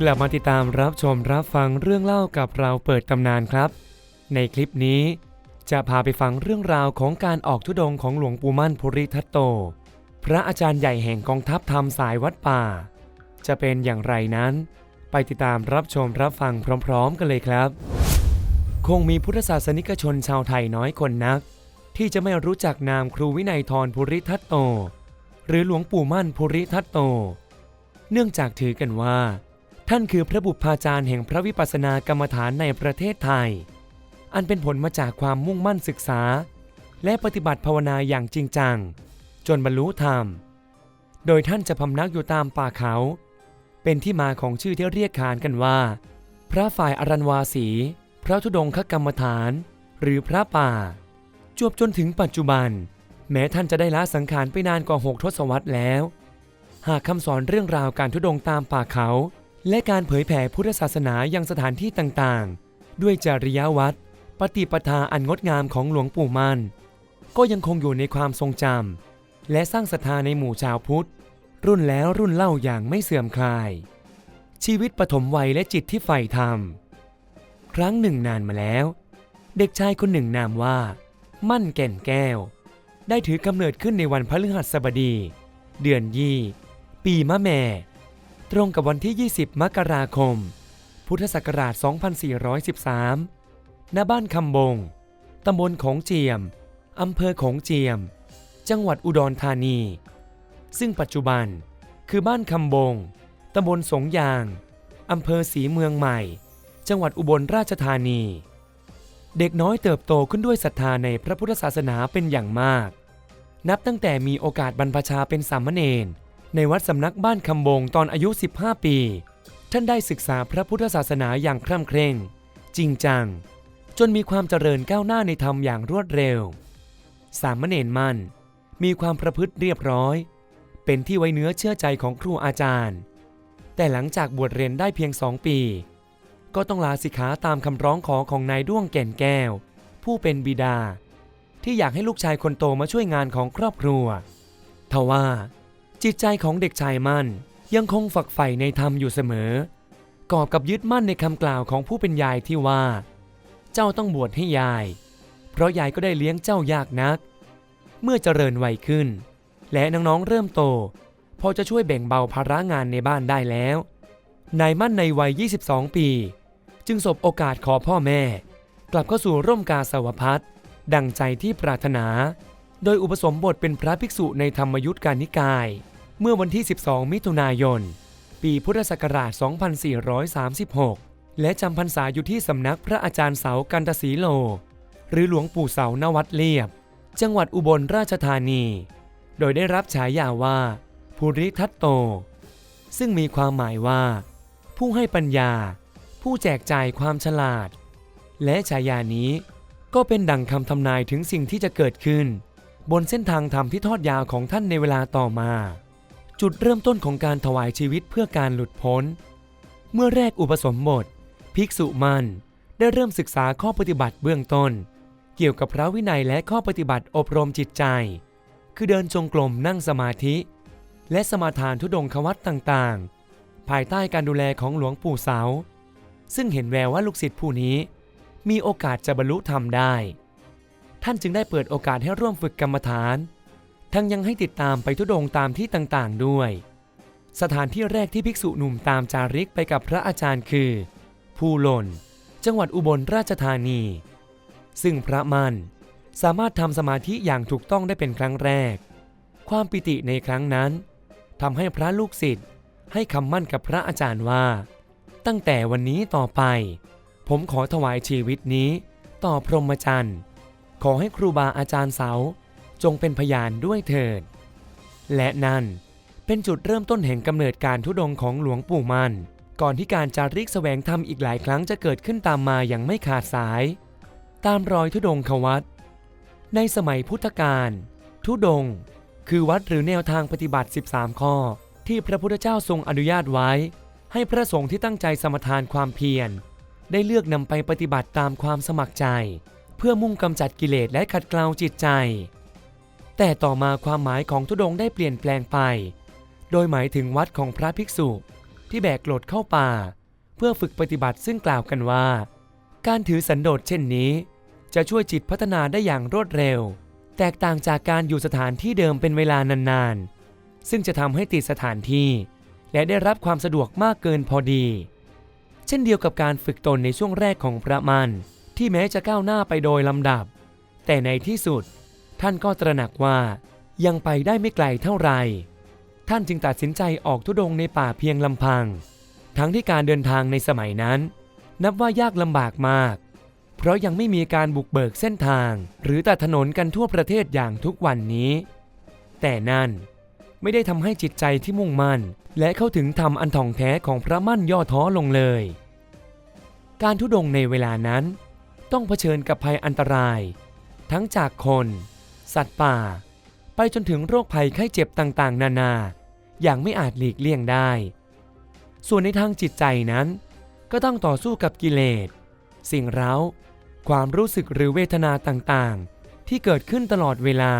กลับมาติดตามรับชมรับฟังเรื่องเล่ากับเราเปิดตำนานครับ ในคลิปนี้ จะพาไปฟังเรื่องราวของการออกทุดงของหลวงปู่มั่นภูริทัตโต พระอาจารย์ใหญ่แห่งกองทัพธรรมสายวัดป่า จะเป็นอย่างไรนั้น ไปติดตามรับชมรับฟังพร้อม ๆ กันเลยครับ คงมีพุทธศาสนิกชนชาวไทยน้อยคนนัก ที่จะไม่รู้จักนามครูวินัยทรภูริทัตโต หรือหลวงปู่มั่นภูริทัตโต เนื่องจากถือกันว่า ท่านคือพระบุพาจารย์แห่งพระวิปัสสนากรรมฐานในประเทศไทย อันเป็นผลมาจากความมุ่งมั่นศึกษา และปฏิบัติภาวนาอย่างจริงจัง จนบรรลุธรรม โดยท่านจะพำนักอยู่ตามป่าเขา เป็นที่มาของชื่อที่เรียกขานกันว่า พระฝ่ายอรันวาสี พระธุดงคกรรมฐาน หรือพระป่า จวบจนถึงปัจจุบัน แม้ท่านจะได้ละสังขารไปนานกว่าหกทศวรรษแล้ว หากคำสอนเรื่องราวการทุดงตามป่าเขา และการเผยแผ่พุทธศาสนายังสถานที่ต่างๆ ด้วยจริยวัตรปฏิปทาอันงดงามของหลวงปู่มั่นก็ยังคงอยู่ในความทรงจำและสร้างศรัทธาในหมู่ชาวพุทธ รุ่นแล้วรุ่นเล่าอย่างไม่เสื่อมคลาย ชีวิตปฐมวัยและจิตที่ใฝ่ธรรม ครั้งหนึ่งนานมาแล้ว เด็กชายคนหนึ่งนามว่า มั่นแก่นแก้ว ได้ถือกำเนิดขึ้นในวันพฤหัสบดี เดือนยี่ ปีมะแม่ ตรงกับวันที่ 20 มกราคม พุทธศักราช 2413 ณ บ้านคำบง ตำบลของเจียม อำเภอของเจียม จังหวัดอุดรธานี ซึ่งปัจจุบันคือบ้านคำบง ตำบลสงยาง อำเภอศรีเมืองใหม่ จังหวัดอุบลราชธานี เด็กน้อยเติบโตขึ้นด้วยศรัทธาในพระพุทธศาสนาเป็นอย่างมาก นับตั้งแต่มีโอกาสบรรพชาเป็นสามเณร ในวัดสำนักบ้านคำบงตอนอายุ 15 ปี ท่านได้ศึกษาพระพุทธศาสนาอย่างคร่ำเคร่ง จริงจัง จนมีความเจริญก้าวหน้าในธรรมอย่างรวดเร็ว สามเณรมั่นมีความประพฤติเรียบร้อย เป็นที่ไว้เนื้อเชื่อใจของครูอาจารย์ แต่หลังจากบวชเรียนได้เพียงสองปี ก็ต้องลาสิกขาตามคำร้องขอของนายด้วงแก่นแก้ว ผู้เป็นบิดา ที่อยากให้ลูกชายคนโตมาช่วยงานของครอบครัวทว่า จิตใจของเด็กชายมั่นยังคงฝักใฝ่ในธรรมอยู่เสมอ กอบกับยึดมั่นในคำกล่าวของผู้เป็นยายที่ว่า เจ้าต้องบวชให้ยาย เพราะยายก็ได้เลี้ยงเจ้ายากนัก เมื่อเจริญวัยขึ้น และน้องๆเริ่มโต พอจะช่วยแบ่งเบาภาระงานในบ้านได้แล้ว นายมั่นในวัย 22 ปี จึงสบโอกาสขอพ่อแม่ กลับเข้าสู่ร่มกาสาวพัฒน์ดังใจที่ปรารถนา โดยอุปสมบทเป็นพระภิกษุในธรรมยุทธการนิกาย เมื่อวันที่ 12 มิถุนายน ปีพุทธศักราช 2436 และจำพรรษาอยู่ที่สำนักพระอาจารย์เสากันตสีโล หรือหลวงปู่เสานวัดเลียบ จังหวัดอุบลราชธานี โดยได้รับฉายาว่า ภูริทัตโต ซึ่งมีความหมายว่า ผู้ให้ปัญญา ผู้แจกจ่ายความฉลาด และฉายานี้ก็เป็นดังคำทำนายถึงสิ่งที่จะเกิดขึ้น บนเส้นทางธรรมที่ทอดยาวของท่านในเวลาต่อมา จุดเริ่มต้นของการถวายชีวิตเพื่อการหลุดพ้น เมื่อแรกอุปสมบท ภิกษุมันได้เริ่มศึกษาข้อปฏิบัติเบื้องต้น เกี่ยวกับพระวินัยและข้อปฏิบัติอบรมจิตใจ คือเดินจงกรมนั่งสมาธิ และสมาทานทุดงควัตต่างๆ ภายใต้การดูแลของหลวงปู่เสา ซึ่งเห็นแววว่าลูกศิษย์ผู้นี้ มีโอกาสจะบรรลุธรรมได้ ท่านจึงได้เปิดโอกาสให้ร่วมฝึกกรรมฐาน ทั้งยังให้ติดตามไปทุดงตามที่ต่างๆ ด้วย สถานที่แรกที่ภิกษุหนุ่มตามจาริกไปกับพระอาจารย์คือ ภูหล่น จังหวัดอุบลราชธานี ซึ่งพระมันสามารถทำสมาธิอย่างถูกต้องได้เป็นครั้งแรก ความปิติในครั้งนั้นทำให้พระลูกศิษย์ให้คำมั่นกับพระอาจารย์ว่า ตั้งแต่วันนี้ต่อไป ผมขอถวายชีวิตนี้ ต่อพรหมจรรย์ ขอให้ครูบาอาจารย์เสาจงเป็นพยานด้วยเถิด และนั่นเป็นจุดเริ่มต้นแห่งกำเนิดการทุดงของหลวงปู่มันก่อนที่การจาริกแสวงธรรมอีกหลายครั้งจะเกิดขึ้นตามมาอย่างไม่ขาดสาย ตามรอยทุดงควัตในสมัยพุทธกาลทุดง คือวัดหรือแนวทางปฏิบัติ 13 ข้อ ที่พระพุทธเจ้าทรงอนุญาตไว้ ให้พระสงฆ์ที่ตั้งใจสมทานความเพียร ได้เลือกนำไปปฏิบัติตามความสมัครใจ เพื่อมุ่งกำจัดกิเลสและขัดเกลาจิตใจ แต่ต่อมาความหมายของทุดงได้เปลี่ยนแปลงไป โดยหมายถึงวัดของพระภิกษุที่แบกโกรธเข้าป่า เพื่อฝึกปฏิบัติซึ่งกล่าวกันว่า การถือสันโดษเช่นนี้ จะช่วยจิตพัฒนาได้อย่างรวดเร็ว แตกต่างจากการอยู่สถานที่เดิมเป็นเวลานานๆ ซึ่งจะทำให้ติดสถานที่ และได้รับความสะดวกมากเกินพอดี เช่นเดียวกับการฝึกตนในช่วงแรกของพระมัน ที่แม้จะก้าวหน้าไปโดยลำดับ แต่ในที่สุด ท่านก็ตระหนักว่ายังไปได้ไม่ไกลเท่าไหร่ท่านจึงตัดสินใจออกทุดงในป่าเพียงลำพัง ทั้งที่การเดินทางในสมัยนั้น นับว่ายากลำบากมาก เพราะยังไม่มีการบุกเบิกเส้นทาง หรือตัดถนนกันทั่วประเทศอย่างทุกวันนี้ แต่นั่นไม่ได้ทำให้จิตใจที่มุ่งมั่น และเข้าถึงธรรมอันถ่องแท้ของพระมั่นย่อท้อลงเลย การทุดงในเวลานั้น ต้องเผชิญกับภัยอันตราย ทั้งจากคน สัตว์ป่า ไปจนถึงโรคภัยไข้เจ็บต่างๆ นานา อย่างไม่อาจหลีกเลี่ยงได้ ส่วนในทางจิตใจนั้น ก็ต้องต่อสู้กับกิเลส สิ่งเร้า ความรู้สึกหรือเวทนาต่างๆ ที่เกิดขึ้นตลอดเวลา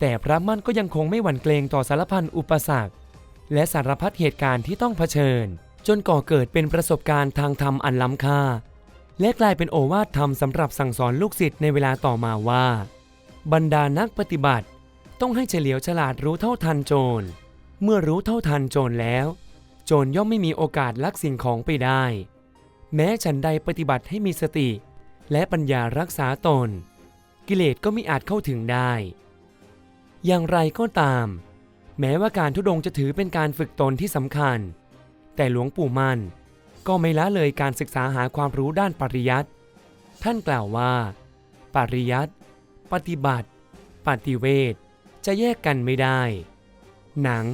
แต่พระมั่นก็ยังคงไม่หวั่นเกรงต่อสารพันอุปสรรค และสารพัดเหตุการณ์ที่ต้องเผชิญ จนก่อเกิดเป็นประสบการณ์ทางธรรมอันล้ำค่า และกลายเป็นโอวาทธรรมสำหรับสั่งสอนลูกศิษย์ในเวลาต่อมาว่า บรรดานักปฏิบัติ ต้องให้เฉลียวฉลาดรู้เท่าทันโจร เมื่อรู้เท่าทันโจรแล้ว โจรย่อมไม่มีโอกาสลักสิ่งของไปได้ แม้ฉันใดปฏิบัติให้มีสติ และปัญญารักษาตน กิเลสก็ไม่อาจเข้าถึงได้ อย่างไรก็ตาม แม้ว่าการทุดงจะถือเป็นการฝึกตนที่สำคัญ แต่หลวงปู่มั่น ก็ไม่ละเลยการศึกษาหาความรู้ด้านปริยัติท่านกล่าวว่า ปริยัติปฏิบัติ ปฏิเวทจะแยกกันไม่ได้ หนัง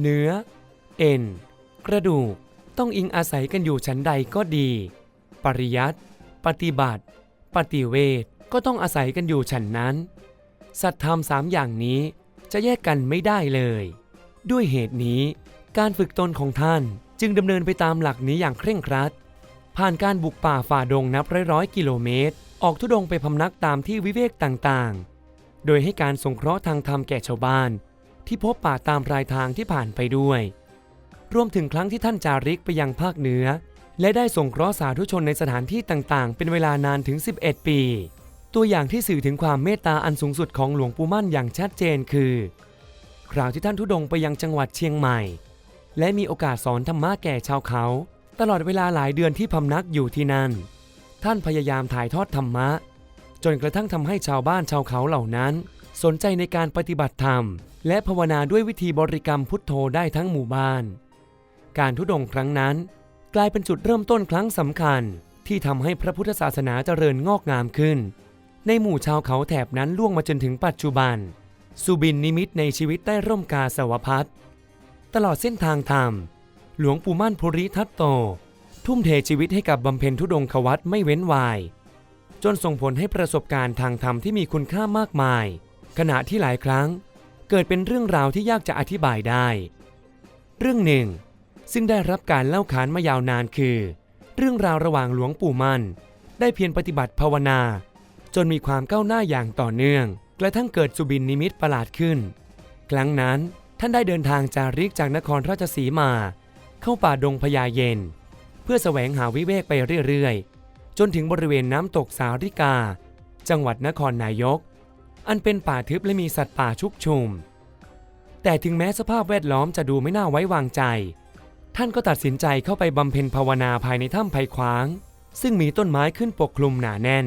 เนื้อ เอ็น กระดูกต้องอิงอาศัยกันอยู่ชั้นใดก็ดี ปริยัติปฏิบัติ ปฏิเวทก็ต้องอาศัยกันอยู่ฉันนั้น สัตธรรมสามอย่างนี้จะแยกกันไม่ได้เลย ด้วยเหตุนี้ การฝึกตนของท่านจึงดำเนินไปตามหลักนี้อย่างเคร่งครัด ผ่านการบุกป่าฝ่าดงนับร้อยๆกิโลเมตร ออกทุดงไปพำนักตามที่วิเวกต่างๆ โดยให้การสงเคราะห์ทางธรรมแก่ชาวบ้าน ที่พบป่าตามรายทางที่ผ่านไปด้วย รวมถึงครั้งที่ท่านจาริกไปยังภาคเหนือ และได้ส่งเคราะห์สาธุชนในสถานที่ต่างๆ เป็นเวลานานถึง 11 ปี ตัวอย่างที่สื่อถึงความเมตตาอันสูงสุดของหลวงปู่มั่นอย่างชัดเจนคือ คราวที่ท่านทุดงไปยังจังหวัดเชียงใหม่ และมีโอกาสสอนธรรมะแก่ชาวเขา ตลอดเวลาหลายเดือนที่พำนักอยู่ที่นั่น ท่านพยายามถ่ายทอดธรรมะ จนกระทั่งทำให้ชาวบ้านชาวเขาเหล่านั้น สนใจในการปฏิบัติธรรม และภาวนาด้วยวิธีบริกรรมพุทโธได้ทั้งหมู่บ้าน การทุดงครั้งนั้น กลายเป็นจุดเริ่มต้นครั้งสำคัญที่ทำให้พระพุทธศาสนาเจริญงอกงามขึ้น ในหมู่ชาวเขาแถบนั้นล่วงมาจนถึงปัจจุบัน สุบินนิมิตในชีวิตใต้ร่มกาสาวพัฒ ตลอดเส้นทางธรรม หลวงปู่มั่นภูริทัตโต ทุ่มเทชีวิตให้กับบำเพ็ญทุดงควัตไม่เว้นวาย จนส่งผลให้ประสบการณ์ทางธรรมที่มีคุณค่ามากมาย ขณะที่หลายครั้งเกิดเป็นเรื่องราวที่ยากจะอธิบายได้ เรื่องหนึ่ง ซึ่งได้รับการเล่าขานมายาวนานคือ เรื่องราวระหว่างหลวงปู่มั่น ได้เพียรปฏิบัติภาวนา จนมีความก้าวหน้าอย่างต่อเนื่อง กระทั่งเกิดสุบินนิมิตประหลาดขึ้น ครั้งนั้น ท่านได้เดินทางจาริกจากนครราชสีมา เข้าป่าดงพญาเย็น เพื่อแสวงหาวิเวกไปเรื่อยๆ จนถึงบริเวณน้ำตกสาริกา จังหวัดนครนายก อันเป็นป่าทึบและมีสัตว์ป่าชุกชุม แต่ถึงแม้สภาพแวดล้อมจะดูไม่น่าไว้วางใจ ท่านก็ตัดสินใจเข้าไปบำเพ็ญภาวนาภายในถ้ำไผ่ขวาง ซึ่งมีต้นไม้ขึ้นปกคลุมหนาแน่น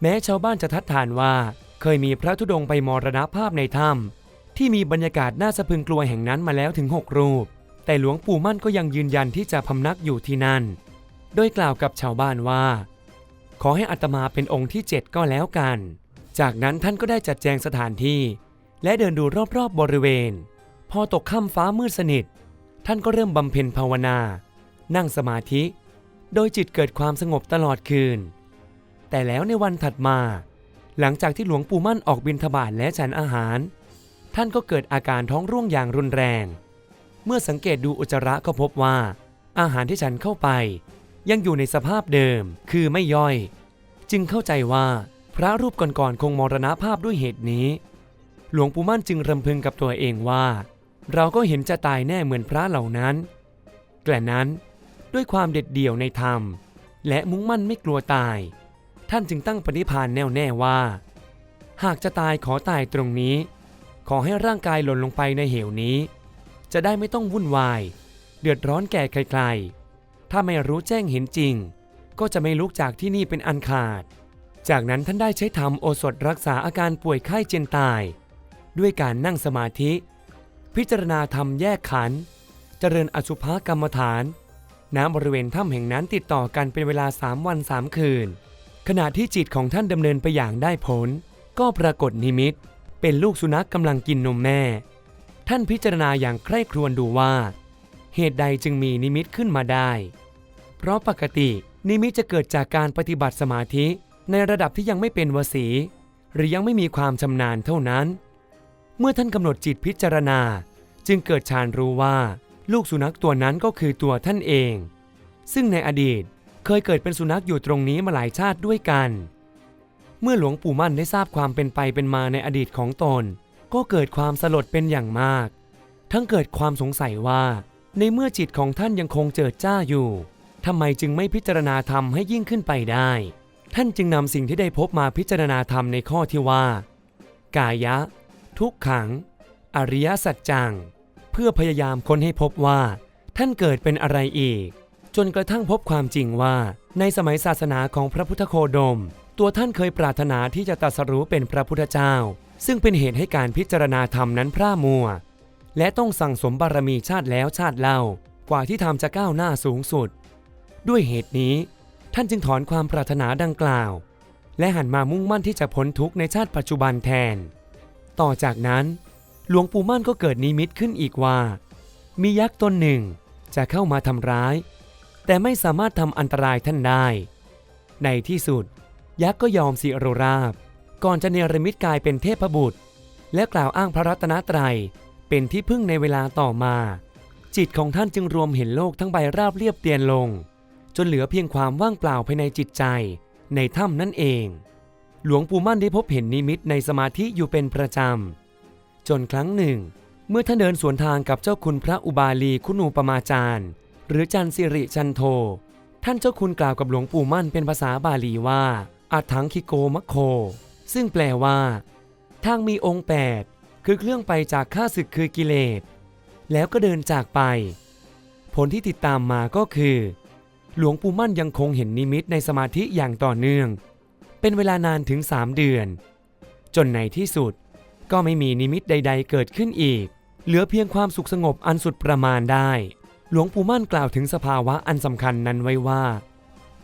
แม้ชาวบ้านจะทัดทานว่า เคยมีพระธุดงค์ไปมรณภาพในถ้ำ ที่มีบรรยากาศน่าสะพรึงกลัวแห่งนั้นมาแล้วถึง 6 รูป แต่หลวงปู่มั่นก็ยังยืนยันที่จะพำนักอยู่ที่นั่น โดยกล่าวกับชาวบ้านว่า ขอให้อัตมาเป็นองค์ที่ 7 ก็แล้วกัน จากนั้นท่านก็ได้จัดแจงสถานที่ และเดินดูรอบๆบบริเวณ พอตกค่ำฟ้ามืดสนิท ท่านก็เริ่มบำเพ็ญภาวนา นั่งสมาธิ โดยจิตเกิดความสงบตลอดคืน แต่แล้วในวันถัดมา หลังจากที่หลวงปู่มั่นออกบิณฑบาตและฉันอาหาร ท่านก็เกิดอาการท้องร่วงอย่างรุนแรง เมื่อสังเกตดูอุจจาระก็พบว่า อาหารที่ฉันเข้าไป ยังอยู่ในสภาพเดิมคือไม่ย่อย จึงเข้าใจว่าพระรูปก่อนๆคงมรณภาพด้วยเหตุนี้ หลวงปู่มั่นจึงรำพึงกับตัวเองว่า เราก็เห็นจะตายแน่เหมือนพระเหล่านั้นแกระนั้นด้วยความเด็ดเดี่ยวในธรรม และมุ่งมั่นไม่กลัวตาย ท่านจึงตั้งปณิพานแน่วแน่ว่า หากจะตายขอตายตรงนี้ ขอให้ร่างกายหล่นลงไปในเหวนี้ จะได้ไม่ต้องวุ่นวาย เดือดร้อนแก่ใครๆ ถ้าไม่รู้แจ้งเห็นจริง ก็จะไม่ลุกจากที่นี่เป็นอันขาด จากนั้นท่านได้ใช้ธรรมโอสถรักษาอาการป่วยไข้เจียนตาย ด้วยการนั่งสมาธิ พิจารณาธรรมแยกขัน เจริญอสุภกรรมฐานณบริเวณถ้ำแห่งนั้นติดต่อกันเป็นเวลาสามวันสามคืน ขณะที่จิตของท่านดำเนินไปอย่างได้ผล ก็ปรากฏนิมิต เป็นลูกสุนัขกำลังกินนมแม่ ท่านพิจารณาอย่างใคร่ครวญดูว่า เหตุใดจึงมีนิมิตขึ้นมาได้ เพราะปกตินิมิตจะเกิดจากการปฏิบัติสมาธิในระดับที่ยังไม่เป็นวสี หรือยังไม่มีความชำนาญเท่านั้น เมื่อท่านกำหนดจิตพิจารณา จึงเกิดฌานรู้ว่า ลูกสุนัขตัวนั้นก็คือตัวท่านเอง ซึ่งในอดีตเคยเกิดเป็นสุนัขอยู่ตรงนี้มาหลายชาติด้วยกัน เมื่อหลวงปู่มั่นได้ทราบความเป็นไปเป็นมาในอดีตของตน ก็เกิดความสลดเป็นอย่างมาก ทั้งเกิดความสงสัยว่า ในเมื่อจิตของท่านยังคงเจิดจ้าอยู่ทำไมจึงไม่พิจารณาธรรมให้ยิ่งขึ้นไปได้ ท่านจึงนำสิ่งที่ได้พบมาพิจารณาธรรมในข้อที่ว่า กายะ ทุกขัง อริยสัจจัง เพื่อพยายามค้นให้พบว่า ท่านเกิดเป็นอะไรอีก จนกระทั่งพบความจริงว่า ในสมัยศาสนาของพระพุทธโคดม ตัวท่านเคยปรารถนาที่จะตรัสรู้เป็นพระพุทธเจ้า ซึ่งเป็นเหตุให้การพิจารณาธรรมนั้นพร่ามัว และต้องสั่งสมบารมีชาติแล้วชาติเล่ากว่าที่ธรรมจะก้าวหน้าสูงสุด ด้วยเหตุนี้ ท่านจึงถอนความปรารถนาดังกล่าว และหันมามุ่งมั่นที่จะพ้นทุกข์ในชาติปัจจุบันแทน ต่อจากนั้น หลวงปู่มั่นก็เกิดนิมิตขึ้นอีกว่า มียักษ์ตนหนึ่งจะเข้ามาทำร้าย แต่ไม่สามารถทำอันตรายท่านได้ ในที่สุด ยักษ์ก็ยอมสิโรราบ ก่อนจะเนรมิตกายเป็นเทพบุตร และกล่าวอ้างพระรัตนตรัย เป็นที่พึ่งในเวลาต่อมา จิตของท่านจึงรวมเห็นโลกทั้งใบราบเรียบเตียนลง จนเหลือเพียงความว่างเปล่าภายในจิตใจ ในถ้ำนั่นเอง หลวงปู่มั่นได้พบเห็นนิมิตในสมาธิอยู่เป็นประจำ จนครั้งหนึ่ง เมื่อท่านเดินสวนทางกับเจ้าคุณพระอุบาลีคุณูปมาจารย์ หรือจันสิริจันโท ท่านเจ้าคุณกล่าวกับหลวงปู่มั่นเป็นภาษาบาลีว่า อัฏฐังคิโกมะโค ซึ่งแปลว่า ทางมีองค์ 8 คือเครื่องไปจากข้าศึกคือกิเลส แล้วก็เดินจากไป ผลที่ติดตามมาก็คือ หลวงปู่มั่นยังคงเห็นนิมิตในสมาธิอย่างต่อเนื่อง เป็นเวลานานถึง 3 เดือน จนในที่สุดก็ไม่มีนิมิตใด ๆ เกิดขึ้นอีก เหลือเพียงความสุขสงบอันสุดประมาณได้ หลวงปู่มั่นกล่าวถึงสภาวะอันสำคัญนั้นไว้ว่า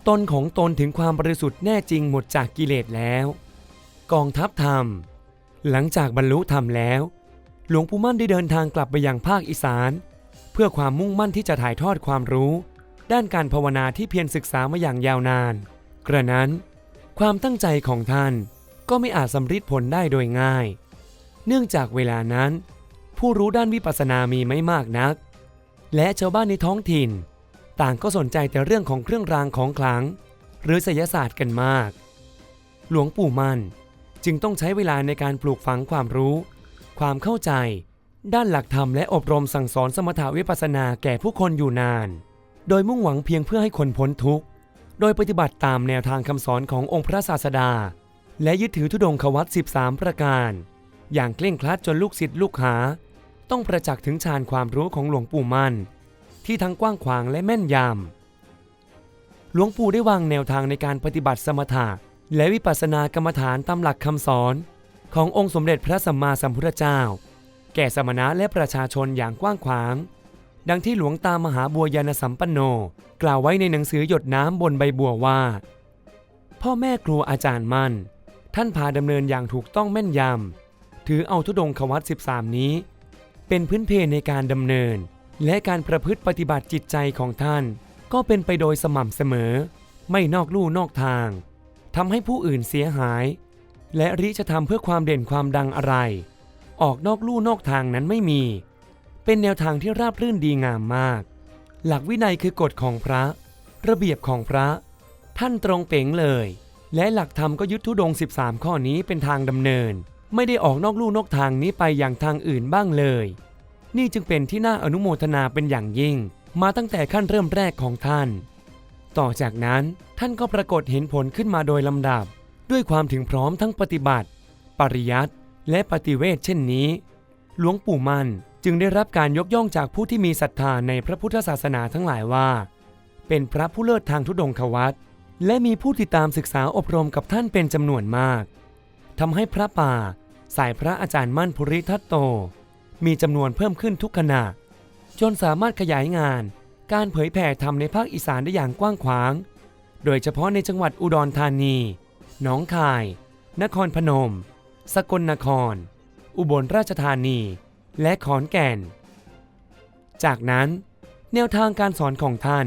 ตนของตนถึงความบริสุทธิ์แน่จริงหมดจากกิเลสแล้ว กองทัพธรรม หลังจากบรรลุธรรมแล้ว หลวงปู่มั่นได้เดินทางกลับไปยังภาคอีสาน เพื่อความมุ่งมั่นที่จะถ่ายทอดความรู้ ด้านการภาวนาที่เพียรศึกษามาอย่างยาวนาน กระนั้น ความตั้งใจของท่านก็ไม่อาจสำฤทธิ์ผลได้โดยง่าย เนื่องจากเวลานั้น ผู้รู้ด้านวิปัสสนามีไม่มากนัก และชาวบ้านในท้องถิ่น ต่างก็สนใจแต่เรื่องของเครื่องรางของขลัง หรือไสยศาสตร์กันมาก หลวงปู่มั่นจึงต้องใช้เวลาในการปลูกฝังความรู้ ความเข้าใจ ด้านหลักธรรมและอบรมสั่งสอนสมถาวิปัสสนาแก่ผู้คนอยู่นาน โดยมุ่งหวังเพียงเพื่อให้คนพ้นทุกข์ โดยปฏิบัติตามแนวทางคำสอนขององค์พระศาสดา และยึดถือธุดงควัต13 ประการ อย่างเคร่งครัดจนลูกศิษย์ลูกหา ต้องประจักษ์ถึงฌานความรู้ของหลวงปู่มั่น ที่ทั้งกว้างขวางและแม่นยำหลวงปู่ได้วางแนวทางในการปฏิบัติสมถะและวิปัสสนากรรมฐานตามหลักคำสอน ขององค์สมเด็จพระสัมมาสัมพุทธเจ้า แก่สมณะและประชาชนอย่างกว้างขวาง ดังที่หลวงตามหาบัวยานสัมปันโน กล่าวไว้ในหนังสือหยดน้ำบนใบบัวว่า พ่อแม่ครูอาจารย์มั่น ท่านพาดำเนินอย่างถูกต้องแม่นยำถือเอาทุดงควัต13 นี้ เป็นพื้นเพในการดำเนิน และการประพฤติปฏิบัติจิตใจของท่าน ก็เป็นไปโดยสม่ำเสมอ ไม่นอกลู่นอกทางทำให้ผู้อื่นเสียหาย และริจะทำเพื่อความเด่นความดังอะไร ออกนอกลู่นอกทางนั้นไม่มี เป็นแนวทางที่ราบรื่นดีงามมาก หลักวินัยคือกฎของพระ ระเบียบของพระ ท่านตรงเป๋งเลย และหลักธรรมก็ยึดทุดงค์13 ข้อนี้เป็นทางดำเนิน ไม่ได้ออกนอกลู่นอกทางนี้ไปอย่างทางอื่นบ้างเลย นี่จึงเป็นที่น่าอนุโมทนาเป็นอย่างยิ่ง มาตั้งแต่ขั้นเริ่มแรกของท่าน ต่อจากนั้นท่านก็ปรากฏเห็นผลขึ้นมาโดยลำดับ ด้วยความถึงพร้อมทั้งปฏิบัติ ปริยัติและปฏิเวทเช่นนี้ หลวงปู่มั่นจึงได้รับการยกย่องจากผู้ที่มีศรัทธาในพระพุทธศาสนาทั้งหลายว่า เป็นพระผู้เลิศทางทุดงควัตและมีผู้ติดตามศึกษาอบรมกับท่านเป็นจำนวนมากทำให้พระป่า สายพระอาจารย์มั่นภูริทัตโต มีจำนวนเพิ่มขึ้นทุกขณะ จนสามารถขยายงาน การเผยแผ่ธรรมในภาคอีสานได้อย่างกว้างขวาง โดยเฉพาะในจังหวัดอุดรธานี หนองคาย นครพนม สกลนคร อุบลราชธานี และขอนแก่น จากนั้น แนวทางการสอนของท่าน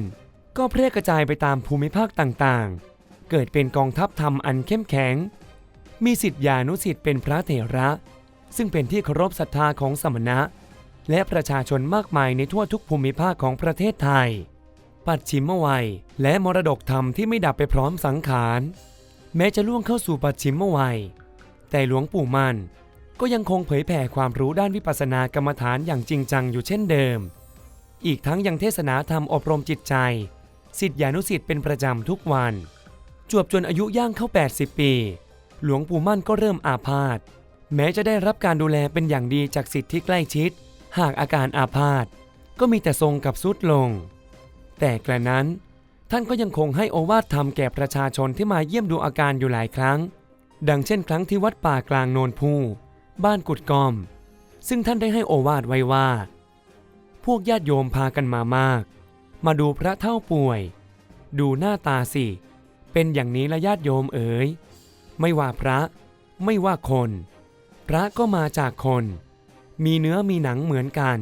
ก็แพร่กระจายไปตามภูมิภาคต่างๆ เกิดเป็นกองทัพธรรมอันเข้มแข็ง มีสิทธิานุสิทธิ์เป็นพระเถระ ซึ่งเป็นที่เคารพศรัทธาของสมณะ และประชาชนมากมายในทั่วทุกภูมิภาคของประเทศไทย ปัดชิมวัยและมรดกธรรมที่ไม่ดับไปพร้อมสังขาร แม้จะล่วงเข้าสู่ปัดชิมวัย แต่หลวงปู่มันก็ยังคงเผยแผ่ความรู้ด้านวิปัสสนากรรมฐานอย่างจริงจังอยู่เช่นเดิม อีกทั้งยังเทศนาธรรมอบรมจิตใจสิทธิานุสิทธิ์เป็นประจำทุกวัน จวบจนอายุย่างเข้า 80 ปี หลวงปู่มั่นก็เริ่มอาพาธ แม้จะได้รับการดูแลเป็นอย่างดีจากสิทธิ์ที่ใกล้ชิด หากอาการอาพาธก็มีแต่ทรงกับสุดลง แต่กระนั้น ท่านก็ยังคงให้โอวาทธรรมแก่ประชาชนที่มาเยี่ยมดูอาการอยู่หลายครั้ง ดังเช่นครั้งที่วัดป่ากลางโนนพูบ้านกุดกอม ซึ่งท่านได้ให้โอวาทไว้ว่า พวกญาติโยมพากันมามาก มาดูพระเท่าป่วย ดูหน้าตาสิ เป็นอย่างนี้ละญาติโยมเอ๋ย ไม่ว่าพระ ไม่ว่าคน พระก็มาจากคน มีเนื้อมีหนังเหมือนกัน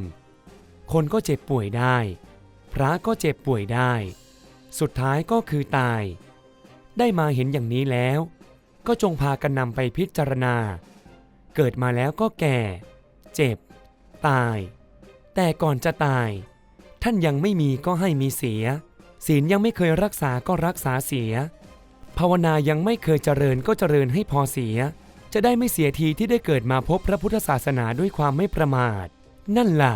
คนก็เจ็บป่วยได้ พระก็เจ็บป่วยได้ สุดท้ายก็คือตาย ได้มาเห็นอย่างนี้แล้ว ก็จงพากันนำไปพิจารณา เกิดมาแล้วก็แก่ เจ็บ ตาย แต่ก่อนจะตาย ท่านยังไม่มีก็ให้มีเสีย ศีลยังไม่เคยรักษาก็รักษาเสีย ภาวนายังไม่เคยเจริญก็เจริญให้พอเสีย จะได้ไม่เสียทีที่ได้เกิดมาพบพระพุทธศาสนาด้วยความไม่ประมาท นั่นล่ะ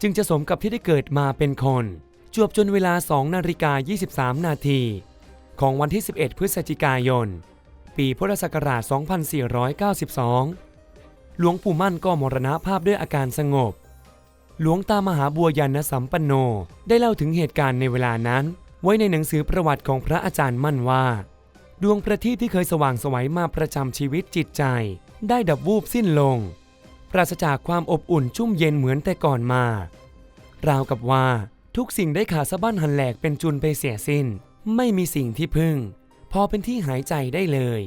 จึงจะสมกับที่ได้เกิดมาเป็นคน จวบจนเวลา2นาฬิกา23 นาที ของวันที่ 11 พฤศจิกายน ปีพุทธศักราช 2492 หลวงปู่มั่นก็มรณภาพด้วยอาการสงบ หลวงตามหาบัวยันสัมปันโนได้เล่าถึงเหตุการณ์ในเวลานั้น ไว้ในหนังสือประวัติของพระอาจารย์มั่นว่า ดวงประทีปที่เคยสว่างสวัยมาประจำชีวิตจิตใจ ได้ดับวูบสิ้นลง ปราศจากความอบอุ่นชุ่มเย็นเหมือนแต่ก่อนมา ราวกับว่าทุกสิ่งได้ขาดสะบั้นหันแหลกเป็นจุนไปเสียสิ้น ไม่มีสิ่งที่พึ่ง พอเป็นที่หายใจได้เลย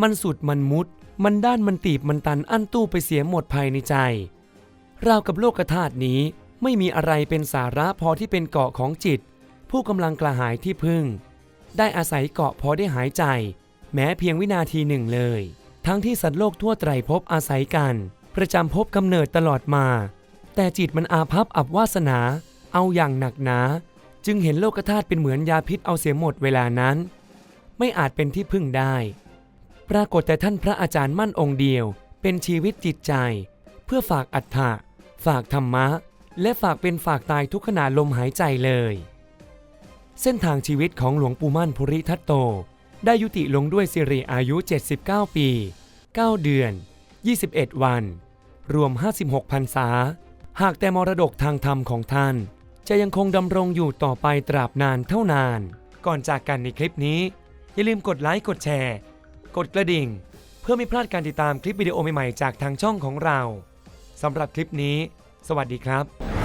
มันสุดมันมุด มันด้านมันตีบมันตันอั้นตู้ไปเสียหมดภายในใจ ราวกับโลกธาตุนี้ไม่มีอะไรเป็นสาระพอที่เป็นเกาะของจิต ผู้กำลังกระหายที่พึ่ง ได้อาศัยเกาะพอได้หายใจ แม้เพียงวินาทีหนึ่งเลย ทั้งที่สัตว์โลกทั่วไตรภพอาศัยกัน ประจำภพกำเนิดตลอดมา แต่จิตมันอาภัพอับวาสนา เอาอย่างหนักหนา จึงเห็นโลกธาตุเป็นเหมือนยาพิษเอาเสียหมดเวลานั้น ไม่อาจเป็นที่พึ่งได้ ปรากฏแต่ท่านพระอาจารย์มั่นองค์เดียว เป็นชีวิตจิตใจ เพื่อฝากอัฏฐะฝากธรรมะ และฝากเป็นฝากตายทุกขณะลมหายใจเลย เส้นทางชีวิตของหลวงปู่มั่นภูริทัตโต ได้ยุติลงด้วยสิริอายุ 79 ปี 9 เดือน 21 วัน รวม 56พรรษา หากแต่มรดกทางธรรมของท่าน จะยังคงดำรงอยู่ต่อไปตราบนานเท่านาน ก่อนจากกันในคลิปนี้ อย่าลืมกดไลค์กดแชร์ กดกระดิ่ง เพื่อไม่พลาดการติดตามคลิปวิดีโอใหม่ๆจากทางช่องของเราสำหรับคลิปนี้ สวัสดีครับ